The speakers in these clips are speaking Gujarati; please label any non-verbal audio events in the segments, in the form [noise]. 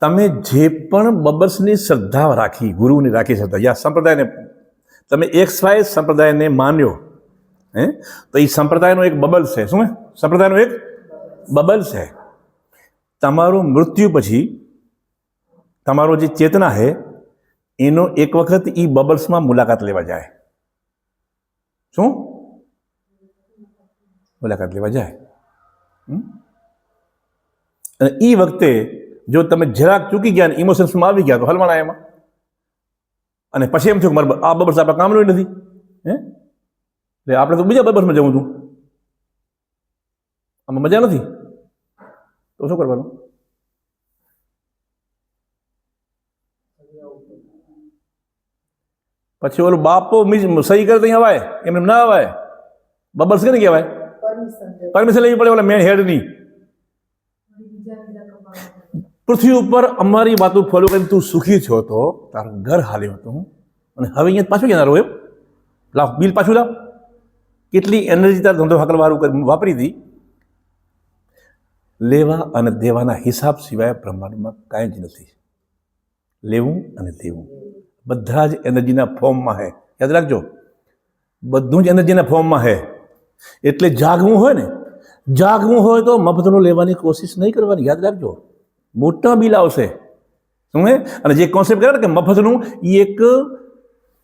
તમે જે પણ બબલ્સની શ્રદ્ધા રાખી, ગુરુની રાખી શ્રદ્ધા યા સંપ્રદાયને, તમે એક્સ વાય સંપ્રદાયને માન્યો, હે? તો એ સંપ્રદાયનો એક બબલ છે. શું? સંપ્રદાયનો એક બબલ છે. તમારું મૃત્યુ પછી તમારો જે ચેતના છે એનો એક વખત એ બબલ્સમાં મુલાકાત લેવા જાય. શું? મુલાકાત લેવા જાય. અને એ વખતે જો તમે જરાક ચૂકી ગયા ને ઇમોશન્સમાં આવી ગયા તો હલવાણા એમાં. અને પછી એમ થયું કે મારે આ બબલ્સ આપણા કામનું નથી. હે? એટલે આપણે તો બીજા બબર્સમાં જવું છું આમાં મજા નથી. તો શું કરવાનું? પછી ઓલું બાપો સહી કરે ત્યાં અવાય એમને એમ ના અવાય બબલ્સ કે કહેવાય? પરમિશન પરમિશન લેવી પડે ઓલા મેન હેડની પૃથ્વી ઉપર અમારી વાતો ફોલો કરીને તું સુખી છો તો તારું ઘર હાલ્યું હતું અને હવે અહીંયા પાછું ક્યાં રહો એમ. લાવ, બિલ પાછું લાવ. કેટલી એનર્જી તાર ધંધો હાકલવાળું કરી, વાપરી હતી. લેવા અને દેવાના હિસાબ સિવાય બ્રહ્માંડમાં કાંઈ જ નથી. લેવું અને દેવું. બધા જ એનર્જીના ફોર્મમાં હે. યાદ રાખજો. બધું જ એનર્જીના ફોર્મમાં હે. એટલે જાગવું હોય ને, જાગવું હોય તો મફતનું લેવાની કોશિશ નહીં કરવાની. યાદ રાખજો. મોટા બિલ આવશે. શું હે? અને જે કોન્સેપ્ટ કર્યો કે મફતનું એ એક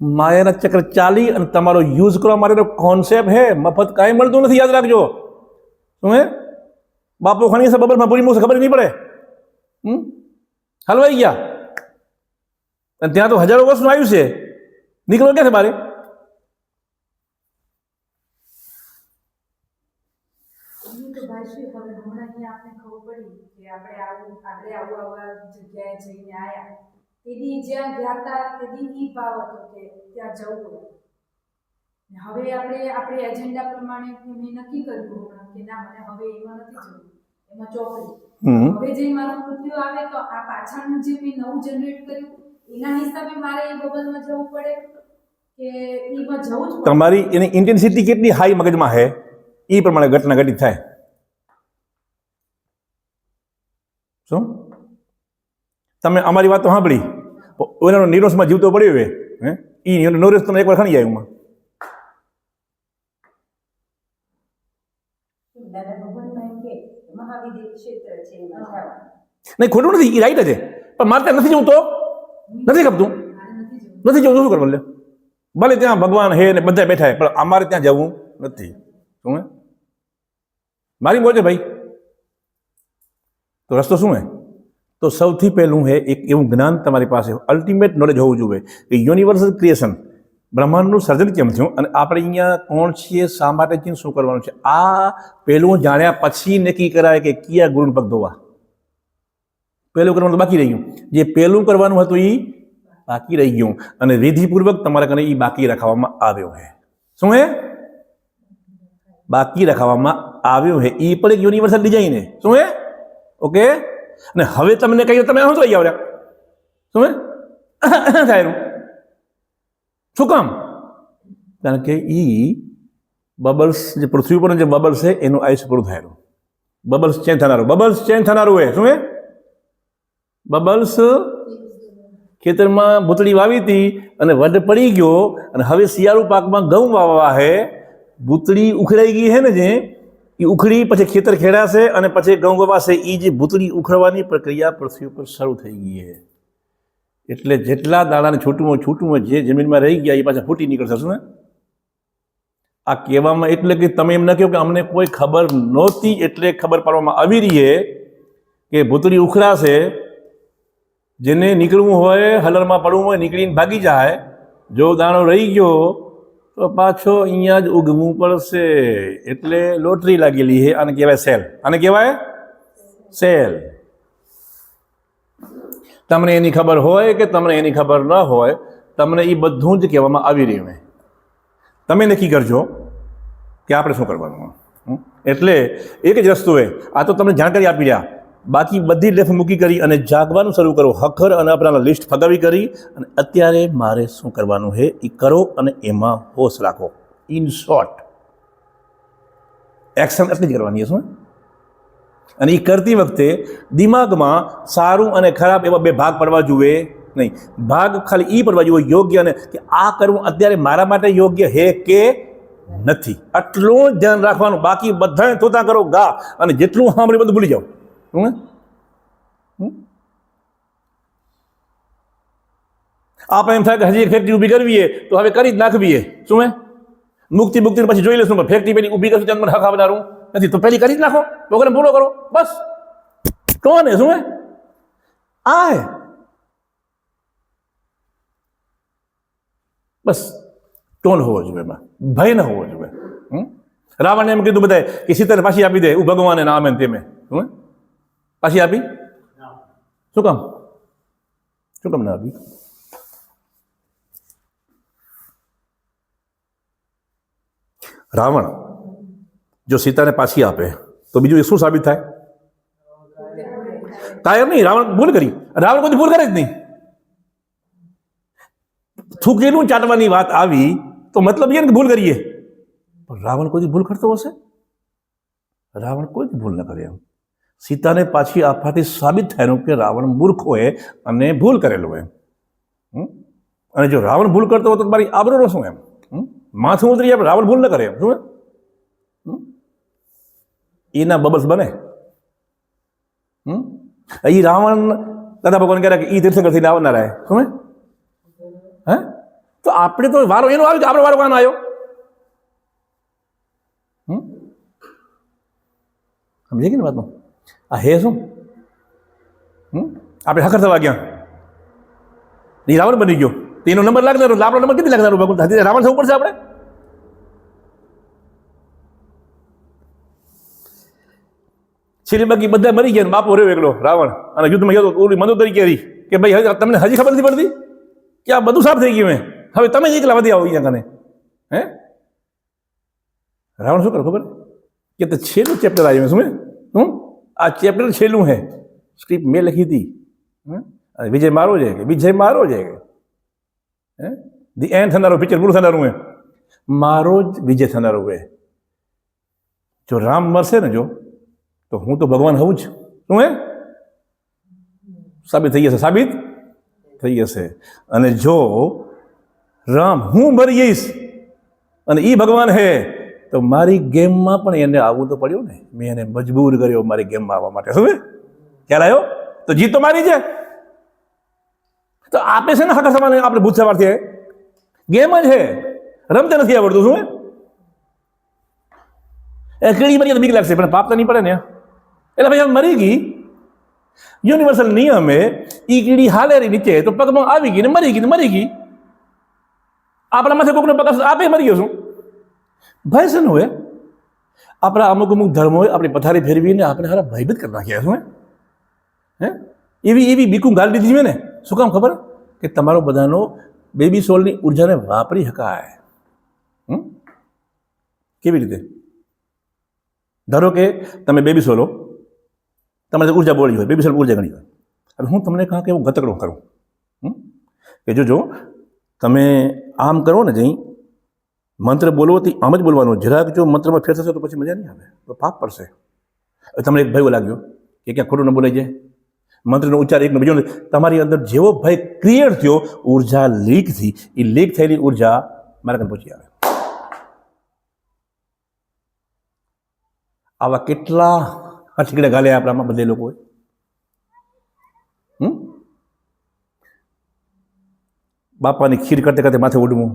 માયાના ચક્ર ચાલી અને તમારો યુઝ કરવા માટેનો કોન્સેપ્ટ હે. મફત કાંઈ મળતું નથી, યાદ રાખજો. શું હે? બાપો ખાણી છે, બબલમાં પૂરી મૂકશે, ખબર નહીં પડે. હમ? હલવાઈ ગયા. અને ત્યાં તો હજારો વર્ષનું આવ્યું છે. નીકળો છે બારે એની તો ભાષી હવે હમણાં અહીંયા આપણે ખબર પડી કે આપણે આવું આપણે આવું આવા જગ્યાએ જઈને આયા. તેદી જ્યાં ગયા હતા તેદી ઈ ભાવ હતો કે ત્યાં જવું હવે આપણે આપણે એજન્ડા પ્રમાણે મેં નક્કી કર્યું હમણાં કે ના મને હવે એમાં નથી જવું. એમાં ચોપડી હવે જે મારું મૃત્યુ આવે તો આ પાછળનું જે મેં નવું જનરેટ કર્યું એના હિસાબે મારે એ બબલમાં જવું પડે કે એમાં જવું જ તમારી એની ઇન્ટેન્સિટી કેટલી હાઈ મગજમાં છે એ પ્રમાણે ઘટના ઘટિત થાય. શું? તમે અમારી વાત તો સાંભળી ઓલાનો નિરોશમાં જીવતો પડ્યો હે? હે એ નિરોશ તમે એકવાર ખણી જાય એમાં. નહીં, ખોટું નથી એ રાઈટ છે. પણ મારે ત્યાં નથી જવું તો? નથી ખપતું? નથી જવું શું કરવું ભલે ત્યાં ભગવાન હે ને બધા બેઠા પણ અમારે ત્યાં જવું નથી. શું મારી મારી બોલજો ભાઈ. તો રસ્તો શું હે? તો સૌથી પહેલું હે એક એવું જ્ઞાન તમારી પાસે અલ્ટિમેટ નોલેજ હોવું જોઈએ કે યુનિવર્સલ ક્રિએશન બ્રહ્માંડનું સર્જન કેમ થયું અને આપણે અહીંયા કોણ છીએ, શા માટે છીએ, શું કરવાનું છે? આ પહેલું જાણ્યા પછી નક્કી કરાય કે કયા ગુણ પગ ધોવા. પહેલું કરવાનું બાકી રહી ગયું. જે પહેલું કરવાનું હતું એ બાકી રહી ગયું અને વિધિપૂર્વક તમારા કને એ બાકી રખાવવામાં આવ્યો છે શું હે? બાકી રખાવવામાં આવ્યો છે એ પણ એક યુનિવર્સલ ડિઝાઇન છે શું હે? ઓકે? અને હવે તમને કહીએ તમે શું થઈ આવ્યા શું થાય શું કામ? કારણ કે એ બબલ્સ, જે પૃથ્વી પર જે બબલ્સ છે, એનું આયુષ્ય પૂરું થયેલું બબલ્સ ચેન્જ થનારું. બબલ્સ ચેન્જ થનારું હોય શું એ? બબલ્સ ખેતરમાં ભૂતળી વાવી હતી અને વડ પડી ગયો અને હવે શિયાળુ પાકમાં ઘઉં વાવવા હે. ભૂતળી ઉખડાઈ ગઈ હે ને જે? એ ઉખડી પછી ખેતર ખેડાશે અને પછી ઘઉં ગવાશે એ જે ભૂતળી ઉખડવાની પ્રક્રિયા પૃથ્વી ઉપર શરૂ થઈ ગઈ છે. એટલે જેટલા દાણાને છૂટું છૂટું જે જમીનમાં રહી ગયા એ પાછા ફૂટી નીકળશે, શું ને? આ કહેવામાં એટલે કે તમે એમ ન કહો કે અમને કોઈ ખબર નહોતી, એટલે ખબર પાડવામાં આવી રહી છે કે ભૂતળી ઉખડાશે, જેને નીકળવું હોય, હલરમાં પડવું હોય, નીકળીને ભાગી જાય, જો દાણો રહી ગયો તો પાછો અહીંયા જ ઉગવું પડશે. એટલે લોટરી લાગેલી છે, આને કહેવાય સેલ. આને કહેવાય? સેલ. તમને એની ખબર હોય કે તમને એની ખબર ન હોય, તમને એ બધું જ કહેવામાં આવી રહ્યું તમે નક્કી કરજો કે આપણે શું કરવાનું. એટલે એક જ વસ્તુ એ, આ તો તમને જાણકારી આપી રહ્યા. બાકી બધી લેફ મૂકી કરી અને જાગવાનું શરૂ કરો. હખર અને આપણા લિસ્ટ ફગાવી કરી અને અત્યારે મારે શું કરવાનું છે એ કરો અને એમાં હોશ રાખો. ઇન શોર્ટ એક્શન એટલી જ કરવાની શું અને એ કરતી વખતે દિમાગમાં સારું અને ખરાબ એવા બે ભાગ પડવા જોઈએ નહીં. ભાગ ખાલી એ પડવા જોઈએ યોગ્ય અને કે આ કરવું અત્યારે મારા માટે યોગ્ય હે કે નથી. આટલું ધ્યાન રાખવાનું. બાકી બધાને તોતા કરો ગા. અને જેટલું સાંભળ્યું બધું ભૂલી જાઓ. હમ? હમ? આપણે એમ થાય કે હજી એક ફેક્ટરી ઊભી કરવી છે તો હવે કરી જ નાખવી છે શું હે મુક્તિ મુક્તિ પછી જોઈ લેશું પણ ફેક્ટરી પેલી ઊભી કરશું ત્યાં મને હક આવનારું નથી તો પેલી કરી જ નાખો પ્રોગ્રામ પૂરો કરો બસ કોણ હે શું હે આ હે બસ ટોન હોવો જોઈએ એમાં ભય ન હોવો જોઈએ હમ? રાવણે એમ કીધું બધાએ કે સીતાને પાછી આપી દે હું ભગવાને ના આમે ને તેમે શું હે? પાછી આપી શું કામ શું કામ ના આપી રાવણ જો સીતાને પાછી આપે તો બીજું એ શું સાબિત થાય કાયમ નહીં રાવણ ભૂલ કરી રાવણ કોઈ ભૂલ કરે જ નહીં થૂકેલું ચાટવાની વાત આવી તો મતલબ એ ભૂલ કરીએ પણ રાવણ કોઈ ભૂલ કરતો હશે રાવણ કોઈ ભૂલ ન કરે એમ સીતાને પાછી આપવાથી સાબિત થયેલું કે રાવણ મૂર્ખ હોય અને ભૂલ કરેલું હોય અને જો રાવણ ભૂલ કરતો હોય તો મારી આબરો શું એમ? માથું ઉતરી આપણે રાવણ ભૂલ ન કરે એમ. શું? એના બબલ્સ બને. એ રાવણ, દાદા ભગવાન કહેતા કે એ તીર્થંકર થઈને આવનારા શું હે? તો આપણે તો વારો એનો આવ્યો આપણો વારો કોનો આવ્યો? સમજે કે ને વાતમાં આ હે શું? આપણે હકર થવા ગયા એ રાવણ બની ગયો. તો એનો નંબર લાગનારો આપણો નંબર કેટલી લાગનારો ભગવાન રાવણ થવું પડશે આપણે? છેલ્લી બાકી બધા મરી ગયા બાપો રહ્યો એકલો, રાવણ. અને યુદ્ધમાં ગયો ઓલી મંદોદરી કરી કે ભાઈ, હવે તમને હજી ખબર નથી પડતી કે આ બધું સાફ થઈ ગયું મેં હવે તમે એકલા વધી આવો અહીંયા કને. હે? રાવણ શું કરો ખબર? કે તો છેલ્લું ચેપ્ટર આવ્યું શું? હું આ ચેપ્ટર છેલ્લું હે. સ્ક્રિપ્ટ મેં લખી હતી. વિજય મારો છે કે? વિજય મારો છે કે? હે? ધી એન્ડ થનારું પિક્ચર પૂરું થનારું હે. મારો જ વિજય થનારો હે. જો રામ મરશે ને જો, તો હું તો ભગવાન હોઉં જ. શું હે? સાબિત થઈ જશે, સાબિત થઈ જશે. અને જો રામ હું મરી જઈશ, અને એ ભગવાન હે તો મારી ગેમમાં પણ એને આવવું તો પડ્યું ને, મેં એને મજબૂર કર્યો મારી ગેમમાં આવવા માટે. શું? ખ્યાલ આવ્યો? તો જીત તો મારી છે. તો આપે છે ને હકર સમાન આપણે ભૂત સવારથી ગેમ જ છે. રમતે નથી આવડતું, શું એ કીડી મરી બીક લાગશે, પણ પાપ તો નહીં પડે ને. એટલે ભાઈ મરી ગઈ. યુનિવર્સલ નિયમે એ કીડી હાલેરી નીચે, તો પગમાં આવી ગઈ ને મરી ગઈ ને મરી ગઈ. આપણા માથે કોકનો પગ આપે, મરી ગયો છું. ભય છે ને હોય? આપણા અમુક અમુક ધર્મોએ આપણી પથારી ફેરવીને આપણે હારા ભયભીત કરી નાખ્યા શું હે? એવી એવી બીકું ગાળી દીધી છે ને? શું કામ ખબર? કે તમારો બધાનો બેબી સોલની ઉર્જાને વાપરી શકાય. કેવી રીતે? ધારો કે તમે બેબી સોલો તમારે ઊર્જા બોલી હોય બેબી સોલ ઊર્જા ગણી હોય. હવે હું તમને કહા કે હું ગતકડો કરું? કે જો જો, તમે આમ કરો ને જઈ મંત્ર બોલવાથી આમ જ બોલવાનું. જરાક જો મંત્રમાં ફેર થશે તો પછી મજા નહીં આવે. તો પાપ પડશે. તમને એક ભય લાગ્યો કે ક્યાં ખોટું ન બોલાઈ જાય? મંત્રનો ઉચ્ચાર એકનો બીજો. તમારી અંદર જેવો ભય ક્રિએટ થયો, ઊર્જા લીક થઈ. એ લીક થયેલી ઊર્જા મારા કાન પહોંચી આવે. આવા કેટલા હઠીકડે ગાલે આપણામાં બધે લોકોએ બાપાની ખીર કરતે કરતે માથે ઉડવું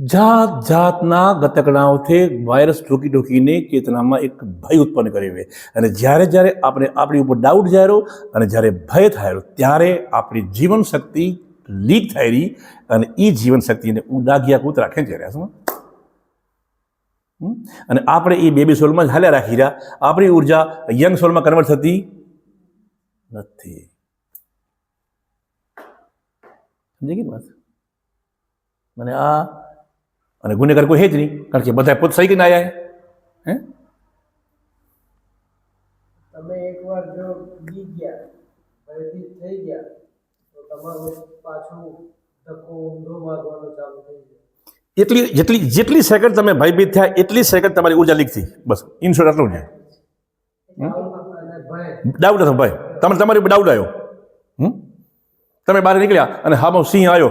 જાત જાતના ગતકડાઓથી વાયરસ ઠોકી ઠોકીને ચેતનામાં એક ભય ઉત્પન્ન કર્યો છે. અને જ્યારે જ્યારે આપણે આપણી ઉપર ડાઉટ જાયરો અને જ્યારે ભય થાયરો ત્યારે આપણી જીવન શક્તિ લીક થયેલી અને એ જીવન શક્તિને ખેંચી રહ્યા શું હમ? અને આપણે એ બેબી સોલમાં જ હાલ્યા રાખી રહ્યા. આપણી ઊર્જા યંગ સોલમાં કન્વર્ટ થતી નથી. સમજી ગઈ વાત? મને આ અને ગુનેગાર કોઈ હે જ નહીં કારણ કે બધા પોત સહી કરીને આવ્યા હે? તમે એકવાર જો ગી ગયા ભયભીત થઈ ગયા તો તમારો પાછું ધક્કો ઊંધો વાગવાનો ચાલુ થઈ જાય એટલી જેટલી જેટલી સેકન્ડ તમે ભયભીત થયા એટલી સેકન્ડ તમારી ઊર્જા લીક થઈ. બસ ઇન શોર્ટ આટલું છે. ડાઉટ હતો ભાઈ. તમે તમારી ડાઉટ આવ્યો. હમ? તમે બહાર નીકળ્યા અને હામાં સિંહ આવ્યો.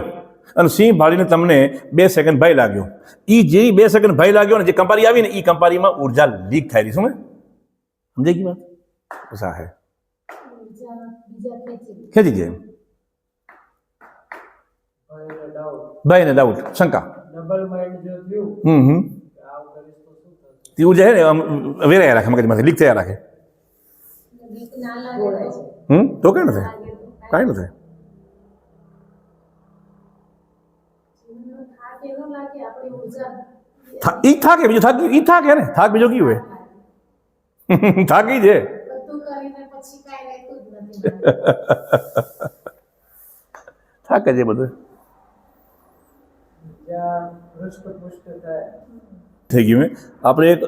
અને સિંહ ભાળીને તમને બે સેકન્ડ ભય લાગ્યો. એ જે બે સેકન્ડ ભય લાગ્યો ને જે કંપારી આવી ને એ કંપારીમાં ઊર્જા લીક થઈ રહી. શું ને સમજાઈ ગઈ વાત? આ હે. ખેંચી જાય ભય અને ને ડાઉટ શંકા. ડબલ માઇન્ડ જો થયું હમ હમ. તો ઊર્જા છે ને આમ વેરાયા રાખે મગજમાંથી લીક થયા રાખે. બીક ના લાગે. તો હમ તો કઈ નથી. કાંઈ નથી જીવનનો થાક એવો લાગે આપણી ઊર્જા થા- ઈ થાકે બીજું થાક ઈ થાકે ને થાક બીજો કયું હોય? [laughs] થાકી છે. બધું કરીને પછી કાંઈ રહેતું જ નથી. [laughs] થાકે છે બધું. થઈ ગયું આપણે એક